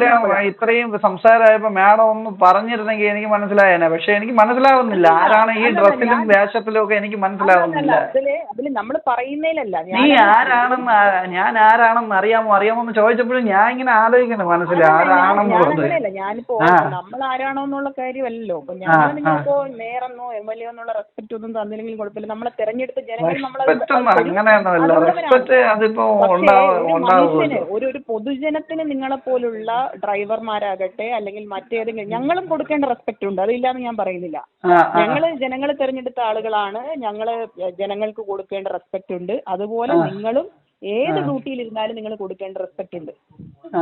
ഇത്രയും- ഇത്രയും സംസാരമായപ്പോ മാഡം ഒന്ന് പറഞ്ഞിരുന്നെങ്കിൽ എനിക്ക് മനസ്സിലായേനെ. പക്ഷെ എനിക്ക് മനസ്സിലാവുന്നില്ല. ആരാണ് ഈ ഡ്രസ്സിലും വേഷത്തിലും ഒക്കെ എനിക്ക് മനസ്സിലാവുന്നില്ല. നമ്മൾ പറയുന്നതിലല്ല നീ ആരാണെന്ന് ഞാൻ ആരാണെന്ന് അറിയാമോ? അറിയാമോ എന്ന് ചോദിച്ചപ്പോഴും ഞാൻ ഇങ്ങനെ ആലോചിക്കുന്നു മനസ്സിൽ ആരാണെന്നുള്ളത് ഞാനങ്ങനെയല്ല ഞാനിപ്പോ. നമ്മൾ ആരാണോ എന്നുള്ള കാര്യമല്ലല്ലോ. അപ്പൊ ഞാൻ മേയറെന്നോ എം എൽ എ എന്നുള്ള റെസ്പെക്ട് ഒന്നും കുഴപ്പമില്ല. നമ്മളെ തെരഞ്ഞെടുത്ത ജനങ്ങൾ നമ്മളെ ഒരു പൊതുജനത്തിന് നിങ്ങളെ പോലുള്ള ഡ്രൈവർമാരാകട്ടെ അല്ലെങ്കിൽ മറ്റേതെങ്കിലും ഞങ്ങളും കൊടുക്കേണ്ട റെസ്പെക്ട് ഉണ്ട്. അതില്ലാന്ന് ഞാൻ പറയുന്നില്ല. ഞങ്ങൾ ജനങ്ങൾ തെരഞ്ഞെടുത്ത ആളുകളാണ്. ഞങ്ങൾ ജനങ്ങൾക്ക് കൊടുക്കേണ്ട റെസ്പെക്ട് ഉണ്ട്. അതുപോലെ നിങ്ങളും ഏത് ഡ്യൂട്ടിയിലിരുന്നാലും നിങ്ങൾ കൊടുക്കേണ്ട റെസ്പെക്ട് ഉണ്ട്.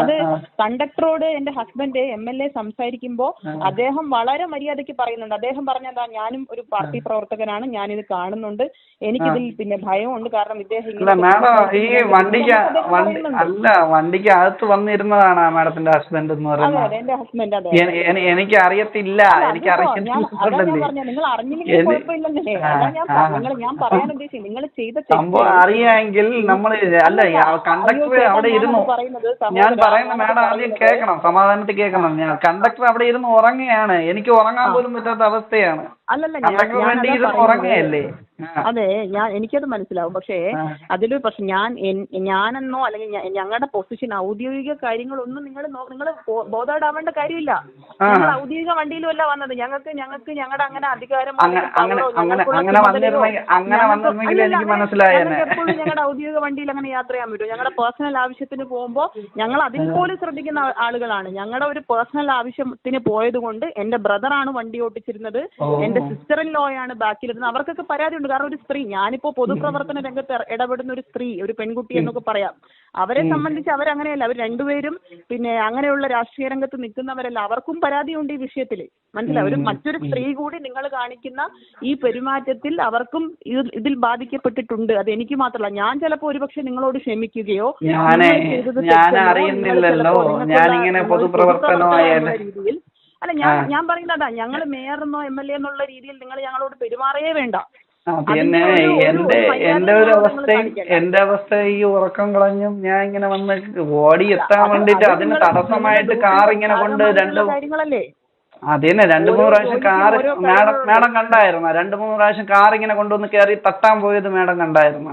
അത്. കണ്ടക്ടറോട് എന്റെ ഹസ്ബൻഡ് എം എൽ എ സംസാരിക്കുമ്പോ അദ്ദേഹം വളരെ മര്യാദയ്ക്ക് പറയുന്നുണ്ട്. അദ്ദേഹം പറഞ്ഞതാ ഞാനും ഒരു പാർട്ടി പ്രവർത്തകനാണ് ഞാനിത് കാണുന്നുണ്ട്. എനിക്കിതിൽ പിന്നെ ഭയമുണ്ട്. കാരണം ഇദ്ദേഹം അല്ല ഈ വണ്ടിക്ക് വണ്ടി അല്ല വണ്ടിക്ക് അകത്ത് വന്നിരുന്നതാണ് മാഡത്തിന്റെ ഹസ്ബൻഡ് എന്ന് പറയുന്നത്. എന്റെ ഹസ്ബൻഡ് അതെ എനിക്ക് അറിയത്തില്ല എനിക്ക് നിങ്ങൾ അറിഞ്ഞില്ലെങ്കിൽ കുഴപ്പമില്ലെന്നേ ഞാൻ പറയാൻ ഉദ്ദേശിച്ചു നിങ്ങൾ ചെയ്ത സംഭവം അറിയാമെങ്കിൽ നമ്മൾ അല്ല കണ്ടക്ടർ അവിടെ ഇരുന്നു. ഞാൻ പറയുന്ന മാഡം ആദ്യം കേൾക്കണം സമാധാനത്തിൽ കേൾക്കണം. ഞാൻ കണ്ടക്ടർ അവിടെ ഇരുന്ന് ഉറങ്ങുകയാണ്. എനിക്ക് ഉറങ്ങാൻ പോലും പറ്റാത്ത അവസ്ഥയാണ്. അല്ലല്ല ഞാൻ. അതെ ഞാൻ എനിക്കത് മനസ്സിലാവും. പക്ഷേ അതിലൊരു പക്ഷെ ഞാൻ ഞാനെന്നോ അല്ലെങ്കിൽ ഞങ്ങളുടെ പൊസിഷൻ ഔദ്യോഗിക കാര്യങ്ങളൊന്നും നിങ്ങൾ നിങ്ങൾ ബോധേഡാവേണ്ട കാര്യമില്ല. ഞങ്ങൾ ഔദ്യോഗിക വണ്ടിയിലുമല്ല വന്നത്. ഞങ്ങൾക്ക് ഞങ്ങൾക്ക് ഞങ്ങളുടെ അങ്ങനെ അധികാരം എപ്പോഴും ഞങ്ങളുടെ ഔദ്യോഗിക വണ്ടിയിൽ അങ്ങനെ യാത്ര ചെയ്യാൻ പറ്റും. ഞങ്ങളുടെ പേഴ്സണൽ ആവശ്യത്തിന് പോകുമ്പോൾ ഞങ്ങൾ അതിൽ പോലും ശ്രദ്ധിക്കുന്ന ആളുകളാണ്. ഞങ്ങളുടെ ഒരു പേഴ്സണൽ ആവശ്യത്തിന് പോയത് കൊണ്ട് എന്റെ ബ്രദറാണ് വണ്ടി ഓടിച്ചിരുന്നത് എന്റെ സിസ്റ്റർ ഇൻ ലോ ആണ് ബാക്കിലിരുന്നത് അവർക്കൊക്കെ പരാതി ഉണ്ട് കാരണം ഒരു സ്ത്രീ ഞാനിപ്പോ പൊതുപ്രവർത്തന രംഗത്ത് ഇട- ഇടപെടുന്ന ഒരു സ്ത്രീ ഒരു പെൺകുട്ടി എന്നൊക്കെ പറയാം. അവരെ സംബന്ധിച്ച് അവരങ്ങനെയല്ല. അവർ രണ്ടുപേരും പിന്നെ അങ്ങനെയുള്ള രാഷ്ട്രീയ രംഗത്ത് നിൽക്കുന്നവരല്ല. അവർക്കും പരാതിയുണ്ട് ഈ വിഷയത്തിൽ മനസ്സിലായി? ഒരു മറ്റൊരു സ്ത്രീ കൂടി നിങ്ങൾ കാണിക്കുന്ന ഈ പെരുമാറ്റത്തിൽ അവർക്കും ഇതിൽ ബാധിക്കപ്പെട്ടിട്ടുണ്ട്. അത് എനിക്ക് മാത്രമല്ല ഞാൻ ചിലപ്പോൾ ഒരുപക്ഷെ നിങ്ങളോട് ക്ഷമിക്കുകയോ ഞാൻ അറിയുന്നില്ലല്ലോ ഞാൻ ഇങ്ങനെ പൊതുപ്രവർത്തനമായ രീതിയിൽ അല്ല ഞാൻ ഞാൻ പറയുന്നത് അതാ ഞങ്ങൾ മേയറെന്നോ എം എൽ എ എന്നുള്ള രീതിയിൽ നിങ്ങൾ ഞങ്ങളോട് പെരുമാറേ വേണ്ട. പിന്നെ എന്റെ എന്റെ ഒരു അവസ്ഥയും എന്റെ അവസ്ഥ ഈ ഉറക്കം കളഞ്ഞും ഞാൻ ഇങ്ങനെ വന്ന് ഓടി എത്താൻ വേണ്ടിട്ട് അത് അതിന് തടസ്സമായിട്ട് കാർ ഇങ്ങനെ കൊണ്ട് രണ്ട് കാര്യങ്ങളല്ലേ? അതന്നെ രണ്ട് മൂന്ന് പ്രാവശ്യം കാർ മാഡം മാഡം കണ്ടായിരുന്നോ? രണ്ട് മൂന്ന് പ്രാവശ്യം കാർ ഇങ്ങനെ കൊണ്ടുവന്ന് കയറി തട്ടാൻ പോയത് മാഡം കണ്ടായിരുന്ന?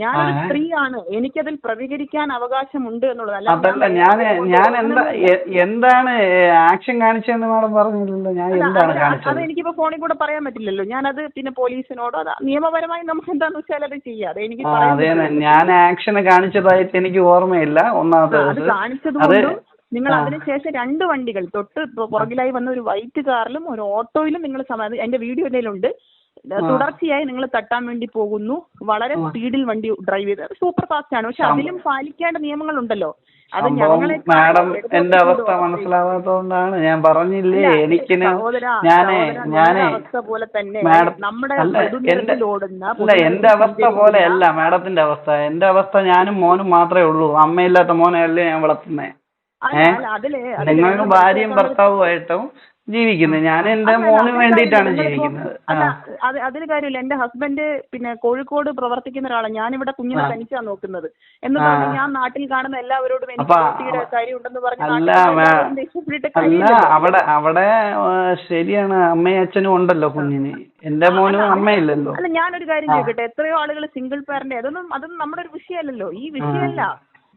ഞാനൊരു. സ്ത്രീയാണ്. എനിക്കതിൽ പ്രതികരിക്കാൻ അവകാശമുണ്ട് എന്നുള്ളത്. അതല്ല ഞാൻ ഞാൻ എന്താ എ- എന്താണ് ആക്ഷൻ കാണിച്ചതെന്ന് മാഡം പറഞ്ഞില്ലല്ലോ ഞാൻ എന്താണ് അത് കാണിച്ചത്? എനിക്കിപ്പോ ഫോണിൽ കൂടെ പറയാൻ പറ്റില്ലല്ലോ. ഞാനത് പിന്നെ പോലീസിനോടോ അത് നിയമപരമായി നമുക്ക് എന്താന്ന് വെച്ചാൽ അത് ചെയ്യാം. അത് എനിക്ക് ആ പറയാൻ അതെ പറ്റില്ല. ഞാൻ ആക്ഷൻ കാണിച്ചതായിട്ട് എനിക്ക് ഓർമ്മയില്ല. ഒന്നാമത് അത് ദിവസം. കാണിച്ചത് കൊണ്ടും നിങ്ങൾ ആ. അതിനുശേഷം രണ്ട് വണ്ടികൾ തൊട്ട് പുറകിലായി വന്ന ഒരു വൈറ്റ് കാറിലും ഒരു ഓട്ടോയിലും നിങ്ങൾ സമാധി എന്റെ വീഡിയോ എന്തെങ്കിലുണ്ട് തുടർച്ചയായി നിങ്ങൾ തട്ടാൻ വേണ്ടി പോകുന്നു. വളരെ സ്പീഡിൽ വണ്ടി ഡ്രൈവ് ചെയ്ത്. സൂപ്പർ ഫാസ്റ്റ് ആണ്. പക്ഷെ അതിലും പാലിക്കേണ്ട നിയമങ്ങളുണ്ടല്ലോ. അത് ഞങ്ങളെ മാഡം എന്റെ അവസ്ഥ മനസ്സിലാവാത്തതുകൊണ്ടാണ് ഞാൻ പറഞ്ഞില്ലേ എനിക്ക് ഞാനേ ഞാനേ അവസ്ഥ പോലെ തന്നെ നമ്മുടെ അല്ല എന്റെ ഓടുന്ന എന്റെ അവസ്ഥ പോലെ അല്ല മാഡത്തിന്റെ അവസ്ഥ. എന്റെ അവസ്ഥ ഞാനും മോനും മാത്രമേ ഉള്ളൂ. അമ്മയില്ലാത്ത മോനെയല്ലേ ഞാൻ വളർത്തുന്നേ. ഏഹ് നിങ്ങൾക്ക് ഭാര്യയും ഭർത്താവുമായിട്ടും ജീവിക്കുന്നത് ഞാൻ എന്റെ മോന് വേണ്ടിയിട്ടാണ് ജീവിക്കുന്നത്. അത് അതിന് കാര്യമില്ല. എന്റെ ഹസ്ബൻഡ് പിന്നെ കോഴിക്കോട് പ്രവർത്തിക്കുന്ന ഒരാളാണ് ഇവിടെ കുഞ്ഞിനെ തനിച്ചാ നോക്കുന്നത്. എന്ന് പറഞ്ഞ് ഞാൻ നാട്ടിൽ കാണുന്ന എല്ലാവരോടും എനിക്ക് കുട്ടിയുടെ കാര്യം ഉണ്ടെന്ന് പറഞ്ഞ്. അവിടെ അവിടെ ശരിയാണ്. അമ്മയും അച്ഛനും ഉണ്ടല്ലോ കുഞ്ഞിന്. എന്റെ മോനും അമ്മയില്ലല്ലോ. അല്ല ഞാനൊരു കാര്യം ചോദിക്കട്ടെ. എത്രയോ ആളുകൾ സിംഗിൾ പാരന്റ് അതൊന്നും അതൊന്നും നമ്മുടെ ഒരു വിഷയമല്ലല്ലോ. ഈ വിഷയമല്ല.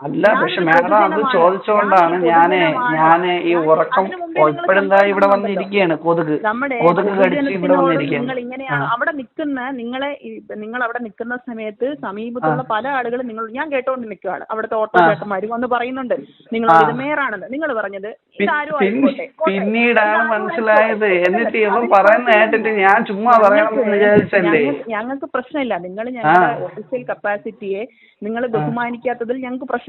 അല്ല പക്ഷെ മാഡം അത്. ചോദിച്ചുകൊണ്ടാണ് ഞാൻ. ഞാൻ ഈ ഉറക്കം ഇപ്പോഴെന്താ ഇവിടെ. വന്നിരിക്കുകയാണ് കൊതുക് കൊതുക് കടിച്ച് ഇവിടെ നിങ്ങൾ ഇങ്ങനെയാണ് ആ. അവിടെ നിൽക്കുന്ന നിങ്ങളെ നിങ്ങൾ അവിടെ നിൽക്കുന്ന സമയത്ത് സമീപത്തുള്ള പല ആളുകളും നിങ്ങൾ ഞാൻ കേട്ടോണ്ട് നിൽക്കുകയാണ് അവിടുത്തെ ഓട്ടോ. ചേട്ടന്മാരും വന്ന് പറയുന്നുണ്ട് നിങ്ങൾ മേയറാണെന്ന് നിങ്ങൾ പറഞ്ഞത്. പിന്നീടാണ് മനസ്സിലായത്. എന്നിട്ട് ഇവൻ പറയുന്ന. കേട്ടിട്ട് ഞാൻ ചുമ്മാ പറയണമെന്ന് വിചാരിച്ചല്ലേ ഞങ്ങൾക്ക് പ്രശ്നമില്ല നിങ്ങൾ ഞങ്ങളുടെ ഒഫീഷ്യൽ കപ്പാസിറ്റിയെ നിങ്ങൾ ബഹുമാനിക്കാത്തതിൽ ഞങ്ങൾക്ക്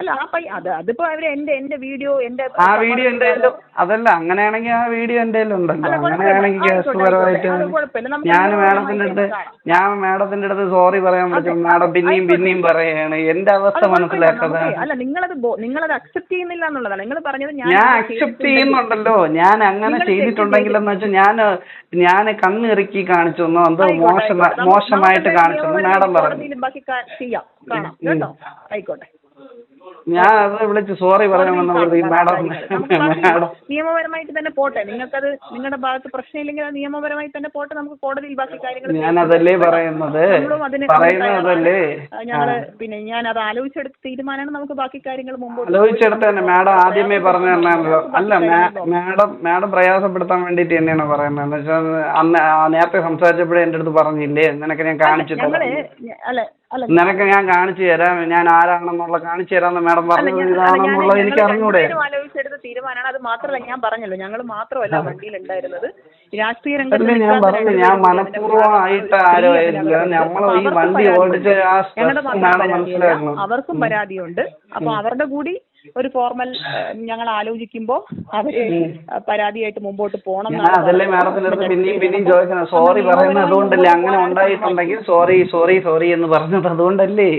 അല്ല ആ പയ്യ അത് അതിപ്പോ അവർ എന്റെ എന്റെ വീഡിയോ എന്റെ ആ വീഡിയോ എന്തായാലും അതല്ല അങ്ങനെയാണെങ്കിൽ ആ വീഡിയോ എന്തായാലും ഉണ്ടല്ലോ. അങ്ങനെയാണെങ്കിൽ കേസുപരമായിട്ട് ഞാൻ മാഡത്തിന്റെ അടുത്ത് ഞാൻ മാഡത്തിന്റെ അടുത്ത് സോറി പറയാൻ പറ്റും. മാഡം പിന്നെയും പിന്നെയും പറയാണ്. എന്റെ അവസ്ഥ. മനസ്സിലാക്കാതെ. അല്ല നിങ്ങളത് നിങ്ങളത് അക്സെപ്റ്റ് ചെയ്യുന്നില്ല എന്നുള്ളതാണ്. നിങ്ങൾ പറഞ്ഞത് ഞാൻ അക്സെപ്റ്റ് ചെയ്യുന്നുണ്ടല്ലോ. ഞാൻ അങ്ങനെ ചെയ്തിട്ടുണ്ടെങ്കിലെന്ന് വെച്ചാൽ ഞാൻ ഞാൻ കണ്ണിറുക്കി കാണിച്ചു എന്നോ എന്തോ മോശം മോശമായിട്ട് കാണിച്ചു മാഡം പറഞ്ഞു. ബാക്കി ചെയ്യാം. കാണാം. കേട്ടോ? ആയിക്കോട്ടെ. ഞാൻ അത് വിളിച്ച് സോറി പറയാൻ വന്നപ്പോഴത്തേക്കും മാഡം മാഡം നിയമപരമായിട്ട് തന്നെ പോട്ടെ. നിങ്ങൾക്കത് നിങ്ങളുടെ ഭാഗത്ത് പ്രശ്നമില്ലെങ്കിൽ അത് നിയമപരമായി തന്നെ പോട്ടെ. നമുക്ക് കോടതിയിൽ ബാക്കി കാര്യങ്ങൾ ഞാൻ അതല്ലേ പറയുന്നത്. നമ്മളും അതിന് പറയുന്നതല്ലേ ഞങ്ങൾ പിന്നെ ഞാൻ അത് ആലോചിച്ചെടുത്ത തീരുമാനമാണ് നമുക്ക് ബാക്കി കാര്യങ്ങൾ മുമ്പോട്ട് ആലോചിച്ചെടുത്ത് തന്നെ. മാഡം ആദ്യമേ പറഞ്ഞു തന്നാണല്ലോ അല്ല മാഡം മാഡം പ്രയാസപ്പെടുത്താൻ വേണ്ടിയിട്ട് തന്നെയാണ് പറയുന്നത്. എന്ന് വെച്ചാൽ അന്ന് നേരത്തെ സംസാരിച്ചപ്പോഴേ എന്റെ അടുത്ത് പറഞ്ഞില്ലേ? നിനക്ക് ഞാൻ കാണിച്ചിട്ടുണ്ട് ഞങ്ങൾ അല്ല നിനക്ക് ഞാൻ കാണിച്ചു തരാം ഞാൻ ആരാണെന്നുള്ള കാണിച്ചു തരാമെന്ന് മാഡം പറഞ്ഞു. പറഞ്ഞത് ഇതാണെന്നുള്ളത് എനിക്ക് അറിഞ്ഞൂടെ രണ്ടുപേരും ആലോചിച്ചെടുത്ത തീരുമാനമാണ്. അത് മാത്രമല്ല ഞാൻ പറഞ്ഞല്ലോ ഞങ്ങൾ മാത്രമല്ല വണ്ടിയിൽ ഉണ്ടായിരുന്നത് രാഷ്ട്രീയ രംഗത്ത് ഞാൻ പറഞ്ഞു ഞാൻ മനഃപൂർവമായിട്ട് ആരോ ആയിരുന്നില്ല ഞമ്മൾ നമ്മൾ ഈ വണ്ടി. ഓടിച്ച് ഞങ്ങളുടെ സ്ട്രെസ് മാത്രം മാഡം മനസ്സിലാക്കണം. അവർക്കും പരാതിയുണ്ട്. അപ്പൊ അവരുടെ കൂടി ഒരു ഫോർമൽ ഞങ്ങൾ ആലോചിക്കുമ്പോ അവർ പരാതിയായിട്ട് മുമ്പോട്ട് പോകണം അതല്ലേ മാഡത്തിന്റെ അടുത്ത് പിന്നെയും പിന്നെയും ചോദിക്കണം സോറി പറയുന്നത് അതുകൊണ്ടല്ലേ അങ്ങനെ ഉണ്ടായിട്ടുണ്ടെങ്കിൽ സോറി സോറി സോറി എന്ന് പറഞ്ഞത് അതുകൊണ്ടല്ലേ?